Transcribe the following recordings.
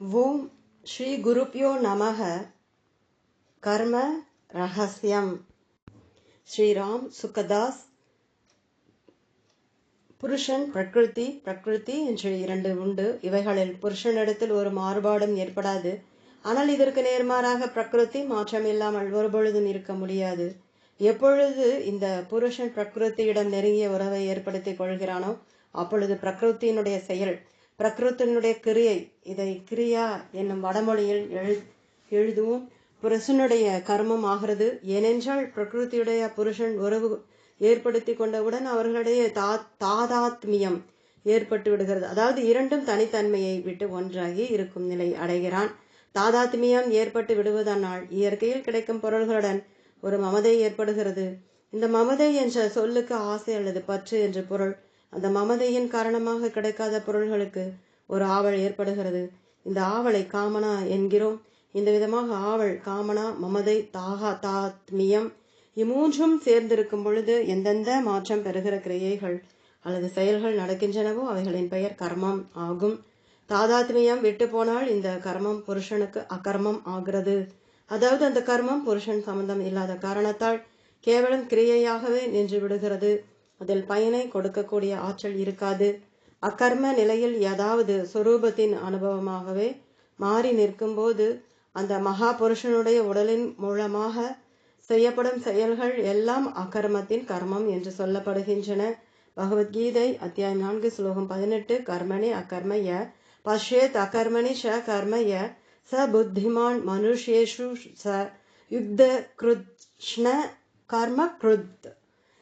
ஓம் ஸ்ரீ குருப்பியோ நமக கர்ம ரகசியம். ஸ்ரீராம் சுக்கதாஸ் புருஷன் பிரகிருதி பிரகிருதி என்று இரண்டு உண்டு. இவைகளில் புருஷனிடத்தில் ஒரு மாறுபாடும் ஏற்படாது. ஆனால் இதற்கு நேர்மாறாக பிரகிருதி மாற்றம் இல்லாமல் ஒருபொழுதும் இருக்க முடியாது. எப்பொழுது இந்த புருஷன் பிரகிருத்தியிடம் நெருங்கிய உறவை ஏற்படுத்திக் கொள்கிறானோ அப்பொழுது பிரகிருத்தியினுடைய செயல் பிரகிருத்தினுடைய கிரியை இதை கிரியா என்னும் வடமொழியில் எழு எழுதுவோம். புருஷனுடைய கர்மம் ஆகிறது. ஏனென்றால் பிரகிருதியுடைய புருஷன் உறவு ஏற்படுத்தி கொண்டவுடன் அவர்களுடைய தா தாதாத்மியம் ஏற்பட்டு விடுகிறது. அதாவது இரண்டும் தனித்தன்மையை விட்டு ஒன்றாகி இருக்கும் நிலை அடைகிறான். தாதாத்மியம் ஏற்பட்டு விடுவதனால் இயற்கையில் கிடைக்கும் பொருள்களுடன் ஒரு மமதை ஏற்படுகிறது. இந்த மமதை என்ற சொல்லுக்கு ஆசை அல்லது பற்று என்று பொருள் அந்த மமதையின் காரணமாக கிடைக்காத பொருள்களுக்கு ஒரு ஆவல் ஏற்படுகிறது. இந்த ஆவலை காமனா என்கிறோம். இந்த விதமாக ஆவல் காமனா மமதை தாகா தாத்மியம் இம்மூன்றும் சேர்ந்திருக்கும் பொழுது எந்தெந்த மாற்றம் பெறுகிற கிரியைகள் அல்லது செயல்கள் நடக்கின்றனவோ அவைகளின் பெயர் கர்மம் ஆகும். தாதாத்மியம் விட்டு போனால் இந்த கர்மம் புருஷனுக்கு அகர்மம் ஆகிறது. அதாவது அந்த கர்மம் புருஷன் சம்பந்தம் இல்லாத காரணத்தால் கேவலம் கிரியையாகவே நின்று விடுகிறது. அதில் பயனை கொடுக்கக்கூடிய ஆற்றல் இருக்காது. அக்கர்ம நிலையில் ஏதாவது சொரூபத்தின் அனுபவமாகவே மாறி நிற்கும்போது அந்த மகா புருஷனுடைய உடலின் மூலமாக செய்யப்படும் செயல்கள் எல்லாம் அகர்மத்தின் கர்மம் என்று சொல்லப்படுகின்றன. பகவத்கீதை அத்தியாயம் நான்கு ஸ்லோகம் பதினெட்டு கர்மணி அகர்மய பஷ்யத் அகர்மணி ஷ கர்மய ச புத்திமான் மனுஷேஷு ச யுக்த கிருஷ்ண கர்ம கிருத்.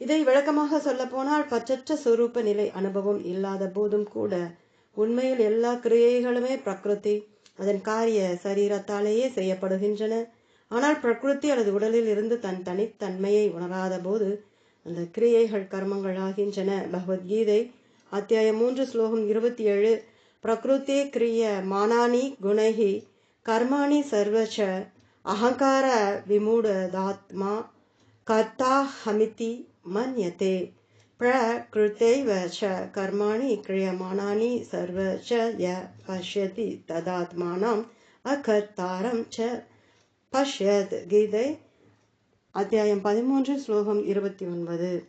இதை விளக்கமாக சொல்ல போனால் பச்சற்ற சொரூப நிலை அனுபவம் இல்லாத போதும் கூட உண்மையில் எல்லா கிரியைகளுமே பிரகிருதி அதன் காரிய சரீரத்தாலேயே செய்யப்படுகின்றன. ஆனால் பிரகிருதி அல்லது உடலில் இருந்து தன் தனித்தன்மையை உணராத போது அந்த கிரியைகள் கர்மங்கள் ஆகின்றன. பகவத்கீதை அத்தியாயம் மூன்று ஸ்லோகம் இருபத்தி ஏழு பிரகிருதி கிரிய மானானி குணைகி கர்மாணி சர்வச்ச அகங்கார விமூடதாத்மா கர்த்தா ஹமிதி மன்யதே. பிரகிருத்தைவ ச கர்மாணி கிரியமானானி சர்வ ச ய பஷ்யதி ததாத்மானம் அகர்த்தாரம் ச பஷ்யத் கீதை. அத்தியாயம் பதிமூன்று ஸ்லோகம் இருபத்தி ஒன்பது.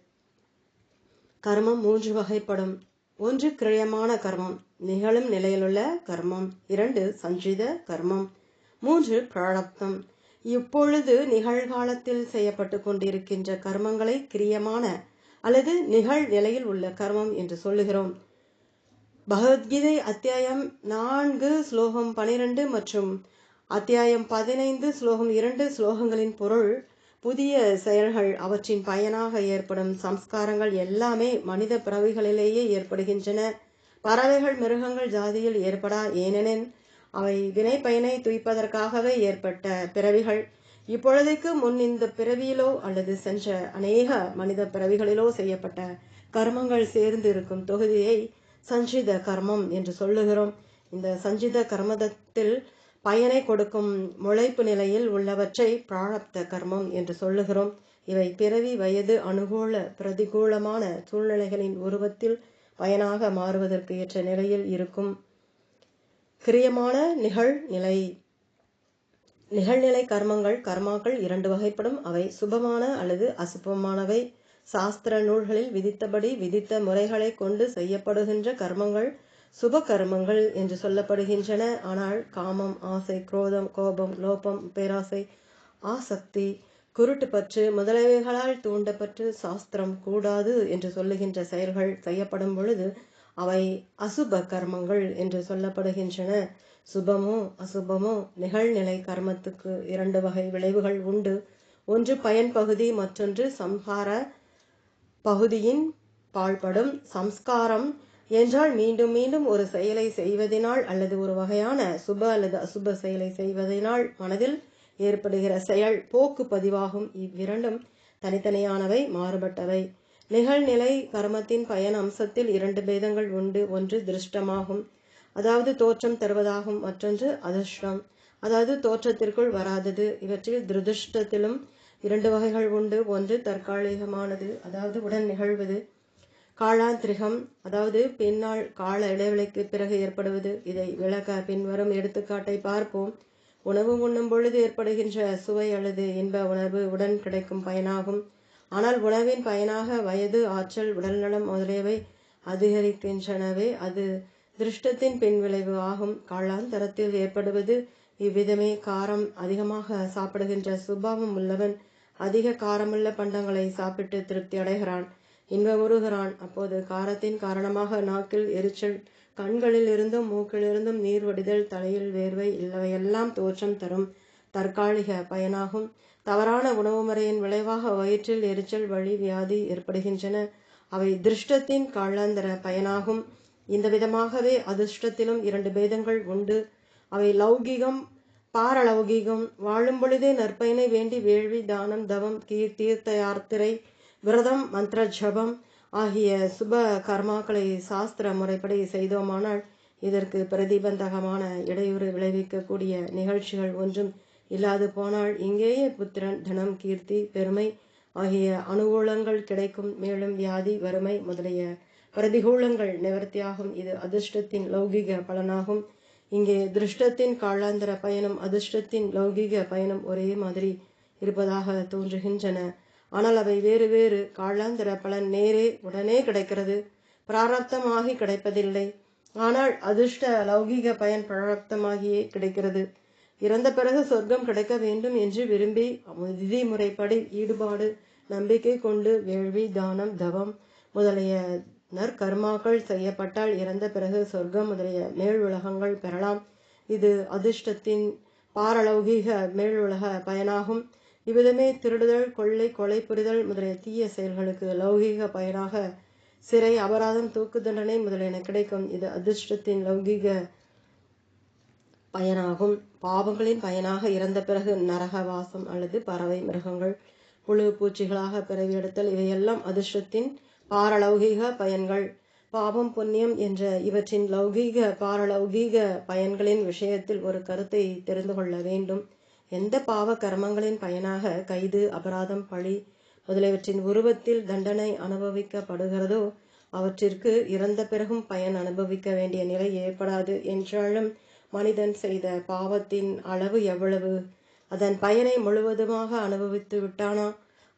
கர்மம் மூன்று வகைப்படும். ஒன்று கிரயமான கர்மம் நிகழும் நிலையிலுள்ள கர்மம். இரண்டு சஞ்சித கர்மம். மூன்று பிராரப்தம். இப்பொழுது நிகழ்காலத்தில் செய்யப்பட்டு கொண்டிருக்கின்ற கர்மங்களை கிரியமான அல்லது நிகழ் நிலையில் உள்ள கர்மம் என்று சொல்லுகிறோம். பகவத்கீதை அத்தியாயம் நான்கு ஸ்லோகம் பனிரெண்டு மற்றும் அத்தியாயம் பதினைந்து ஸ்லோகம் இரண்டு ஸ்லோகங்களின் பொருள் புதிய செயல்கள் அவற்றின் பயனாக ஏற்படும் சம்ஸ்காரங்கள் எல்லாமே மனித பிறவிகளிலேயே ஏற்படுகின்றன. பறவைகள் மிருகங்கள் ஜாதியில் ஏற்படா ஏனெனில் அவை வினை பயனை துய்ப்பதற்காகவே ஏற்பட்ட பிறவிகள். இப்பொழுதைக்கு முன் இந்த பிறவியிலோ அல்லது சென்ற அநேக மனித பிறவிகளிலோ செய்யப்பட்ட கர்மங்கள் சேர்ந்து இருக்கும் தொகுதியை சஞ்சித கர்மம் என்று சொல்லுகிறோம். இந்த சஞ்சித கர்மத்தில் பயனை கொடுக்கும் முளைப்பு நிலையில் உள்ளவற்றை பிராரப்த கர்மம் என்று சொல்லுகிறோம். இவை பிறவி வயது அனுகூல பிரதிகூலமான சூழ்நிலைகளின் உருவத்தில் பயனாக மாறுவதற்கு ஏற்ற நிலையில் இருக்கும். கிரியமான நிகழ்நிலை நிகழ்நிலை கர்மங்கள் கர்மாக்கள் இரண்டு வகைப்படும். அவை சுபமான அல்லது அசுபமானவை. சாஸ்திர நூல்களில் விதித்தபடி விதித்த முறைகளை கொண்டு செய்யப்படுகின்ற கர்மங்கள் சுப கர்மங்கள் என்று சொல்லப்படுகின்றன. ஆனால் காமம் ஆசை குரோதம் கோபம் லோபம் பேராசை ஆசக்தி குருட்டு பற்று முதலவைகளால் தூண்டப்பட்டு சாஸ்திரம் கூடாது என்று சொல்லுகின்ற செயல்கள் செய்யப்படும் பொழுது அவை அசுப கர்மங்கள் என்று சொல்லப்படுகின்றன. சுபமோ அசுபமோ நிகழ்நிலை கர்மத்துக்கு இரண்டு வகை விளைவுகள் உண்டு. ஒன்று பயன் பகுதி மற்றொன்று சம்ஹார பகுதியின் பாழ்படும் சம்ஸ்காரம். என்றால் மீண்டும் மீண்டும் ஒரு செயலை செய்வதனால் அல்லது ஒரு வகையான சுப அல்லது அசுப செயலை செய்வதனால் மனதில் ஏற்படுகிற செயல் போக்கு பதிவாகும் இவ்விரண்டும் தனித்தனியானவை மாறுபட்டவை. நிகழ்நிலை கர்மத்தின் பயன் அம்சத்தில் இரண்டு பேதங்கள் உண்டு. ஒன்று திருஷ்டமாகும். அதாவது தோற்றம் தருவதாகும். மற்றொன்று அதிர்ஷ்டம். அதாவது தோற்றத்திற்குள் வராதது. இவற்றில் துரதிருஷ்டத்திலும் இரண்டு வகைகள் உண்டு. ஒன்று தற்காலிகமானது. அதாவது உடன் நிகழ்வது. காலாந்திரிகம். அதாவது பின்னால் கால இடைவெளிக்கு பிறகு ஏற்படுவது. இதை விளக்க பின்வரும் எடுத்துக்காட்டை பார்ப்போம். உணவு உண்ணும் பொழுது ஏற்படுகின்ற சுவை அல்லது இன்ப உணர்வு உடன் கிடைக்கும் பயனாகும். ஆனால் உணவின் பயனாக வயது ஆற்றல் உடல்நலம் முதலியவை அதிகரிக்கின்றனவே அது திருஷ்டத்தின் பின்விளைவு ஆகும். காளாந்தரத்தில் ஏற்படுவது இவ்விதமே. காரம் அதிகமாக சாப்பிடுகின்ற சுபாவம் உள்ளவன் அதிக காரமுள்ள பண்டங்களை சாப்பிட்டு திருப்தி அடைகிறான். இன்பமுறுகிறான் அப்போது காரத்தின் காரணமாக நாக்கில் எரிச்சல் கண்களில் இருந்தும் மூக்கிலிருந்தும் நீர் வடிதல் தலையில் வேர்வை இல்லவையெல்லாம் தோற்றம் தரும். தற்காலிக பயனாகும். தவறான உணவு முறையின் விளைவாக வயிற்றில் எரிச்சல் வழி வியாதி ஏற்படுகின்றன. அவை திருஷ்டத்தின் காலாந்தர பயனாகும். இந்த விதமாகவே அதிர்ஷ்டத்திலும் இரண்டு பேதங்கள் உண்டு. அவை லௌகிகம் பாரலௌகிகம் வாழும் பொழுதே நற்பயனை வேண்டி வேள்வி தானம் தவம் கீர் தீர்த்த யாத்திரை விரதம் மந்திர ஜபம் ஆகிய சுப கர்மாக்களை சாஸ்திர முறைப்படி செய்தோமானால் இதற்கு பிரதிபந்தகமான இடையூறு விளைவிக்கக்கூடிய நிகழ்ச்சிகள் ஒன்றும் இல்லாது போனால் இங்கேயே புத்திரன் தனம் கீர்த்தி பெருமை ஆகிய அனுகூலங்கள் கிடைக்கும். மேலும் வியாதி வறுமை முதலிய பிரதிகூலங்கள் நிவர்த்தியாகும். இது அதிர்ஷ்டத்தின் லௌகிக பலனாகும். இங்கே திருஷ்டத்தின் காலாந்தர பயணம் அதிர்ஷ்டத்தின் லௌகிக பயணம் ஒரே மாதிரி இருப்பதாக தோன்றுகின்றன. ஆனால் அவை வேறு வேறு. காலாந்தர பலன் நேரே உடனே கிடைக்கிறது. பிராரப்தமாகி கிடைப்பதில்லை. ஆனால் அதிர்ஷ்ட லௌகிக பயன் பிராரப்தமாகியே கிடைக்கிறது. இறந்த பிறகு சொர்க்கம் கிடைக்க வேண்டும் என்று விரும்பி விதிமுறைப்படி ஈடுபாடு நம்பிக்கை கொண்டு வேள்வி தானம் தவம் முதலிய நற்கர்மாக்கள் செய்யப்பட்டால் இறந்த பிறகு சொர்க்கம் முதலிய மேல் உலகங்கள் பெறலாம். இது அதிர்ஷ்டத்தின் பாரலௌகீக மேல் உலக பயனாகும். இவ்விதமே திருடுதல் கொள்ளை கொலை புரிதல் முதலிய தீய செயல்களுக்கு லௌகீக பயனாக சிறை அபராதம் தூக்கு தண்டனை முதலியன கிடைக்கும். இது அதிர்ஷ்டத்தின் லௌகீக பயனாகும். பாவங்களின் பயனாக இறந்த பிறகு நரகவாசம் அல்லது பறவை மிருகங்கள் புழு பூச்சிகளாக பிறவி எடுத்தல் இவையெல்லாம் அதிர்ஷ்டத்தின் பாரலௌகீக பயன்கள். பாவம் புண்ணியம் என்ற இவற்றின் லௌகீக பாரலௌகீக பயன்களின் விஷயத்தில் ஒரு கருத்தை தெரிந்து கொள்ள வேண்டும். எந்த பாவ கர்மங்களின் பயனாக கைது அபராதம் பழி முதலியவற்றின் உருவத்தில் தண்டனை அனுபவிக்கப்படுகிறதோ அவற்றிற்கு இறந்த பிறகும் பயன் அனுபவிக்க வேண்டிய நிலை ஏற்படாது என்றாலும் மனிதன் செய்த பாவத்தின் அளவு எவ்வளவு? அதன் பயனை முழுவதுமாக அனுபவித்து விட்டானா?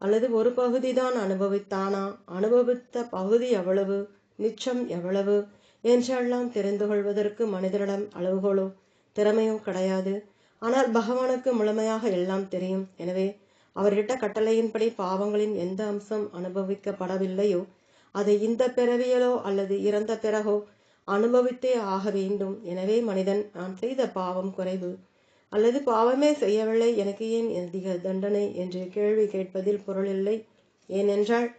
அல்லது ஒரு பகுதிதான் அனுபவித்தானா? அனுபவித்த பகுதி எவ்வளவு? மிச்சம் எவ்வளவு? என்றெல்லாம் தெரிந்து கொள்வதற்கு மனிதனிடம் அளவுகளோ திறமையோ கிடையாது. ஆனால் பகவானுக்கு முழுமையாக எல்லாம் தெரியும். எனவே அவர்கிட்ட கட்டளையின்படி பாவங்களின் எந்த அம்சம் அனுபவிக்கப்படவில்லையோ அதை இந்த பிறவியலோ அல்லது இறந்த பிறகோ அனுபவித்தே ஆக வேண்டும். எனவே மனிதன் நான் செய்த பாவம் குறைவு. அல்லது பாவமே செய்யவில்லை எனக்கு ஏன் அதிக தண்டனை? என்று கேள்வி கேட்பதில் பொருளில்லை ஏனென்றால்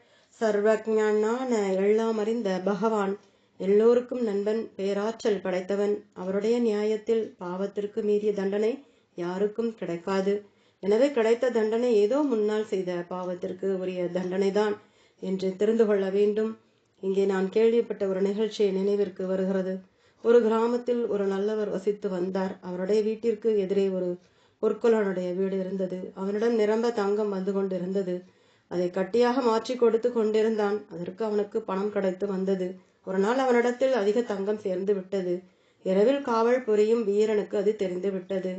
சர்வஜான எல்லாம் அறிந்த பகவான் எல்லோருக்கும் நண்பன் பேராற்றல் படைத்தவன். அவருடைய நியாயத்தில் பாவத்திற்கு மீறிய தண்டனை யாருக்கும் கிடைக்காது. எனவே கிடைத்த தண்டனை ஏதோ முன்னால் செய்த பாவத்திற்கு உரிய தண்டனைதான் என்று தெரிந்து கொள்ள வேண்டும். இங்கே நான் கேள்விப்பட்ட ஒரு நிகழ்ச்சி நினைவிற்கு வருகிறது. ஒரு கிராமத்தில் ஒரு நல்லவர் வசித்து வந்தார். அவருடைய வீட்டிற்கு எதிரே ஒரு பொற்கொலனுடைய வீடு இருந்தது. அவனிடம் நிரம்ப தங்கம் வந்து கொண்டிருந்தது. அதை கட்டியாக மாற்றி கொடுத்து கொண்டிருந்தான். அதற்கு அவனுக்கு பணம் கிடைத்து வந்தது. ஒரு நாள் அவனிடத்தில் அதிக தங்கம் சேர்ந்து விட்டது. இரவில் காவல் புரியும் வீரனுக்கு அது தெரிந்து விட்டது.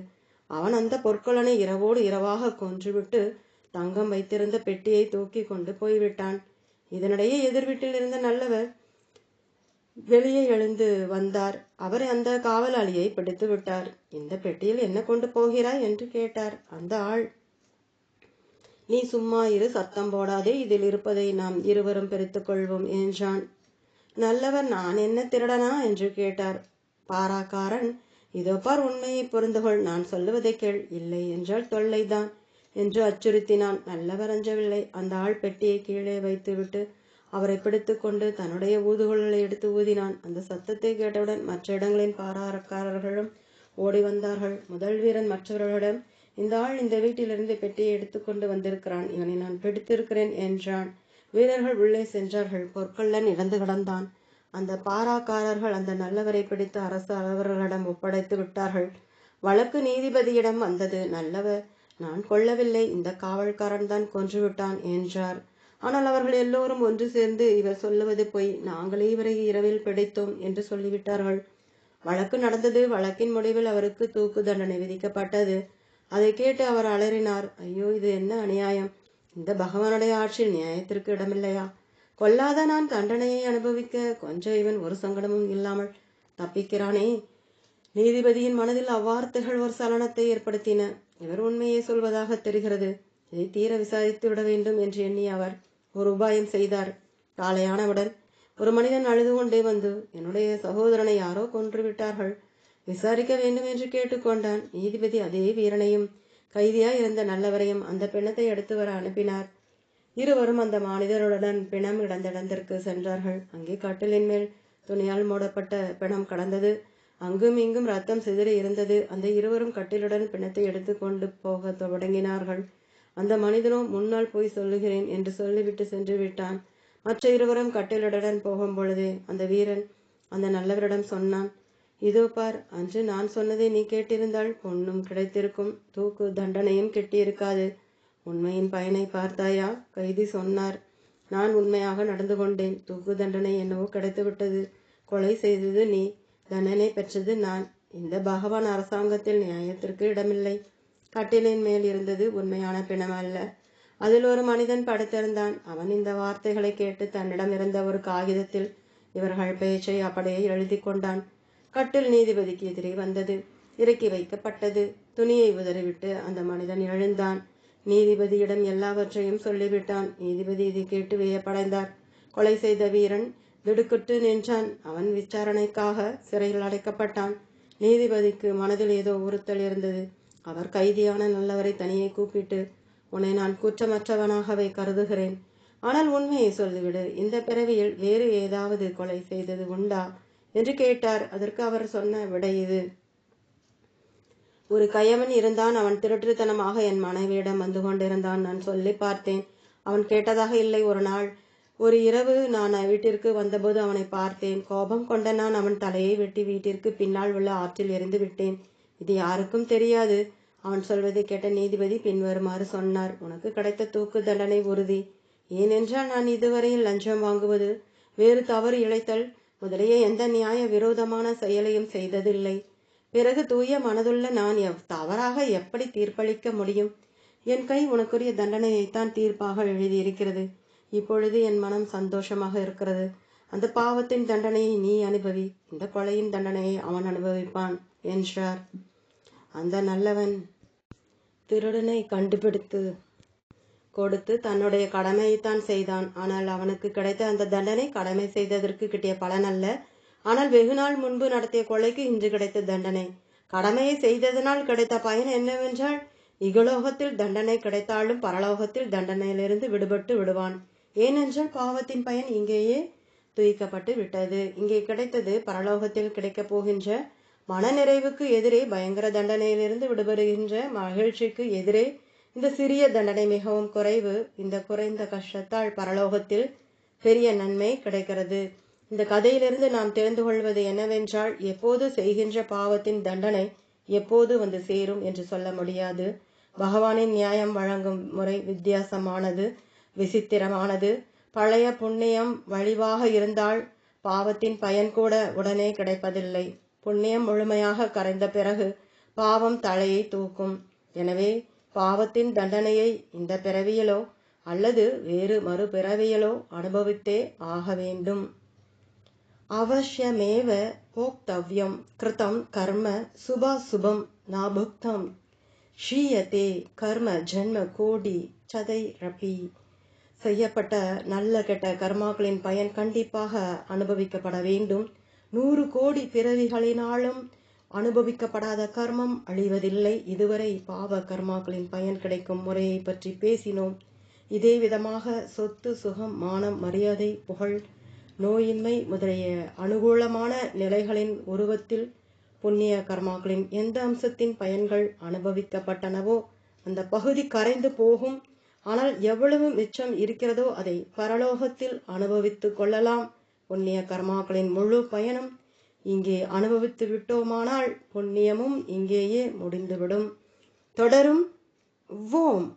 அவன் அந்த பொற்கொலனை இரவோடு இரவாக கொன்றுவிட்டு தங்கம் வைத்திருந்த பெட்டியை தூக்கி கொண்டு போய்விட்டான். இதனிடையே எதிர் வீட்டில் இருந்த நல்லவர் வெளியே எழுந்து வந்தார். அவர் அந்த காவலாளியை பிடித்து விட்டார். இந்த பெட்டியில் என்ன கொண்டு போகிறாய்? என்று கேட்டார். அந்த ஆள். நீ சும்மா இரு சத்தம் போடாதே இதில் இருப்பதை நாம் இருவரும் பிரித்துக் கொள்வோம் என்றான். நல்லவர் நான் என்ன திருடனா? என்று கேட்டார். பாராக்காரன் இதோ பார் உண்மையை புரிந்துகொள் நான் சொல்லுவதை கேள் இல்லை என்றால் தொல்லைதான். என்று அச்சுறுத்தினான். நல்லவர் அஞ்சவில்லை அந்த ஆள் பெட்டியை கீழே வைத்துவிட்டு அவரை பிடித்துக்கொண்டு தன்னுடைய ஊதுகுழலை எடுத்து ஊதினான். அந்த சத்தத்தை கேட்டவுடன் மற்ற இடங்களின் பாராரக்காரர்களும் ஓடி வந்தார்கள். முதல் வீரன் மற்றவர்களிடம் இந்த ஆள் இந்த வீட்டிலிருந்து பெட்டியை எடுத்துக்கொண்டு வந்திருக்கிறான். இவனை நான் பிடித்திருக்கிறேன் என்றான். வீரர்கள் உள்ளே சென்றார்கள். பொற்கொள்ளன் இறந்து கிடந்தான். அந்த பாராக்காரர்கள் அந்த நல்லவரை பிடித்து அரசு அலுவலர்களிடம் ஒப்படைத்து விட்டார்கள். வழக்கு நீதிபதியிடம் வந்தது. நல்லவர் நான் கொல்லவில்லை இந்த காவல்காரன் தான் கொன்றுவிட்டான் என்றார். ஆனால் அவர்கள் எல்லோரும் ஒன்று சேர்ந்து இவர் சொல்லுவது பொய் நாங்களே இவரை இரவில் பிடித்தோம் என்று சொல்லிவிட்டார்கள். வழக்கு நடந்தது வழக்கின் முடிவில் அவருக்கு தூக்கு தண்டனை விதிக்கப்பட்டது. அதை கேட்டு அவர் அலறினார். ஐயோ இது என்ன அநியாயம்? இந்த பகவானுடைய ஆட்சியில் நியாயத்திற்கு இடமில்லையா? கொல்லாத நான் தண்டனையை அனுபவிக்க கொஞ்சம் இவன் ஒரு சங்கடமும் இல்லாமல் தப்பிக்கிறானே? நீதிபதியின் மனதில் அவ்வார்த்தைகள் ஒரு சலனத்தை ஏற்படுத்தின. இவர் உண்மையை சொல்வதாக தெரிகிறது. இதை தீர விசாரித்து விட வேண்டும் என்று எண்ணி அவர் ஒரு உபாயம் செய்தார். காலையானவுடன் ஒரு மனிதன் அழுது கொண்டே வந்து என்னுடைய சகோதரனை யாரோ கொன்று விட்டார்கள். விசாரிக்க வேண்டும் என்று கேட்டுக்கொண்டான் நீதிபதி அதே வீரனையும் கைதியாய் இருந்த நல்லவரையும் அந்த பிணத்தை எடுத்து வர அனுப்பினார். இருவரும் அந்த மனிதருடன் பிணம் இடந்த இடத்திற்கு சென்றார்கள். அங்கே கட்டிலின் மேல் துணியால் மூடப்பட்ட பிணம் கடந்தது. அங்கும் இங்கும் ரத்தம் சிதறி இருந்தது. அந்த இருவரும் கட்டிலுடன் பிணத்தை எடுத்து கொண்டு போக தொடங்கினார்கள். அந்த மனிதனோ முன்னால் போய் சொல்லுகிறேன் என்று சொல்லிவிட்டு சென்று விட்டான். மற்ற இருவரும் கட்டிலுடன் போகும் பொழுது அந்த வீரன் அந்த நல்லவரிடம் சொன்னான் இதோ பார் அன்று நான் சொன்னதை நீ கேட்டிருந்தால் பொண்ணும் கிடைத்திருக்கும். தூக்கு தண்டனையும் கெட்டியிருக்காது. உண்மையின் பயனை பார்த்தாயா? கைதி சொன்னார் நான் உண்மையாக நடந்து கொண்டேன். தூக்கு தண்டனை என்னவோ கிடைத்துவிட்டது. கொலை செய்தது நீ. தண்டனை பெற்றது நான். இந்த பகவான் அரசாங்கத்தில் நியாயத்திற்கு இடமில்லை. கட்டிலின் மேல் இருந்தது உண்மையான பிணம் அல்ல. அதில் ஒரு மனிதன் படுத்திருந்தான். அவன் இந்த வார்த்தைகளை கேட்டு தன்னிடம் இருந்த ஒரு காகிதத்தில் இவர்கள் பேச்சை அப்படியே எழுதி கொண்டான். கட்டில் நீதிபதிக்கு எதிரே வந்தது. இறக்கி வைக்கப்பட்டது. துணியை உதறிவிட்டு அந்த மனிதன் எழுந்தான். நீதிபதியிடம் எல்லாவற்றையும் சொல்லிவிட்டான். நீதிபதி இதை கேட்டு வியப்படைந்தார். கொலை செய்த வீரன் திடுக்குட்டு நின்றான். அவன் விசாரணைக்காக சிறையில் அடைக்கப்பட்டான். நீதிபதிக்கு மனதில் ஏதோ உறுத்தல் இருந்தது. அவர் கைதியான நல்லவரை தனியே கூப்பிட்டு உன்னை நான் குற்றமற்றவனாகவே கருதுகிறேன். ஆனால் உண்மையை சொல்லிவிடு. இந்த பிறவியில் வேறு ஏதாவது கொலை செய்தது உண்டா? என்று கேட்டார். அதற்கு அவர் சொன்ன விடை இது. ஒரு கயவன் இருந்தான். அவன் திருட்டுத்தனமாக என் மனைவியிடம் வந்து கொண்டிருந்தான். நான் சொல்லி பார்த்தேன். அவன் கேட்டதாக இல்லை. ஒரு நாள் ஒரு இரவு நான் வீட்டிற்கு வந்தபோது அவனை பார்த்தேன். கோபம் கொண்ட நான் அவன் தலையை வெட்டி வீட்டிற்கு பின்னால் உள்ள ஆற்றில் எறிந்து விட்டேன். இது யாருக்கும் தெரியாது. அவன் சொல்வதை கேட்ட நீதிபதி பின்வருமாறு சொன்னார். உனக்கு கிடைத்த தூக்கு தண்டனை உறுதி. ஏனென்றால் நான் இதுவரையில் லஞ்சம் வாங்குவது வேறு தவறு இழைத்தல் முதலிய எந்த நியாய விரோதமான செயலையும் செய்ததில்லை. பிறகு தூய மனதுள்ள நான் எவ் தவறாக எப்படி தீர்ப்பளிக்க முடியும்? என் கை உனக்குரிய தண்டனையைத்தான் தீர்ப்பாக எழுதியிருக்கிறது. இப்பொழுது என் மனம் சந்தோஷமாக இருக்கிறது. அந்த பாவத்தின் தண்டனையை நீ அனுபவி இந்த கொலையின் தண்டனையை அவன் அனுபவிப்பான் என்றார். அந்த நல்லவன் திருடனை கண்டுபிடித்து கொடுத்து தன்னுடைய கடமையைத்தான் செய்தான். ஆனால் அவனுக்கு கிடைத்த அந்த தண்டனை கடமை செய்ததற்கு கிட்டிய பலன் அல்ல. ஆனால் வெகுநாள் முன்பு நடத்திய கொலைக்கு இன்று கிடைத்த தண்டனை. கடமையை செய்ததனால் கிடைத்த பயன் என்னவென்றால் இகலோகத்தில் தண்டனை கிடைத்தாலும் பரலோகத்தில் தண்டனையிலிருந்து விடுபட்டு விடுவான். ஏனென்றால் பாவத்தின் பயன் இங்கேயே துயிக்கப்பட்டு விட்டது. இங்கே கிடைத்தது பரலோகத்தில் கிடைக்கப் போகின்ற மனநிறைவுக்கு எதிரே பயங்கர தண்டனையிலிருந்து விடுபடுகின்ற மகிழ்ச்சிக்கு எதிரே இந்த சிறிய தண்டனை மிகவும் குறைவு. இந்த குறைந்த கஷ்டத்தால் பரலோகத்தில் பெரிய நன்மை கிடைக்கிறது. இந்த கதையிலிருந்து நாம் தெரிந்து கொள்வது என்னவென்றால் எப்போது செய்கின்ற பாவத்தின் தண்டனை எப்போது வந்து சேரும் என்று சொல்ல முடியாது. பகவானின் நியாயம் வழங்கும் முறை வித்தியாசமானது. விசித்திரமானது. பழைய புண்ணியம் வழிவாக இருந்தால் பாவத்தின் பயன் கூட உடனே கிடைப்பதில்லை. புண்ணியம் முழுமையாக கரைந்த பிறகு பாவம் தலையை தூக்கும். எனவே பாவத்தின் தண்டனையை இந்த பிறவியிலோ அல்லது வேறு மறுபிறவியிலோ அனுபவித்தே ஆக வேண்டும். அவசியமேவ போக்தவ்யம் கிருதம் கர்ம சுபாசுபம் நாபுக்தம். ஷீயத்தே கர்ம ஜென்ம கோடி சதை ரபி செய்யப்பட்ட நல்ல கெட்ட கர்மாக்களின் பயன் கண்டிப்பாக அனுபவிக்கப்பட வேண்டும். நூறு கோடி பிறவிகளினாலும் அனுபவிக்கப்படாத கர்மம் அழிவதில்லை. இதுவரை பாவ கர்மாக்களின் பயன் கிடைக்கும் முறையை பற்றி பேசினோம். இதே விதமாக சொத்து சுகம் மானம் மரியாதை புகழ் நோயின்மை முதலிய அனுகூலமான நிலைகளின் உருவத்தில் புண்ணிய கர்மாக்களின் எந்த அம்சத்தின் பயன்கள் அனுபவிக்கப்பட்டனவோ அந்த பகுதி கரைந்து போகும். ஆனால் எவ்வளவு மிச்சம் இருக்கிறதோ அதை பரலோகத்தில் அனுபவித்து கொள்ளலாம். புண்ணிய கர்மாக்களின் முழு பயனும் இங்கே அனுபவித்து விட்டோமானால் புண்ணியமும் இங்கேயே முடிந்துவிடும். தொடரும். ஓம்.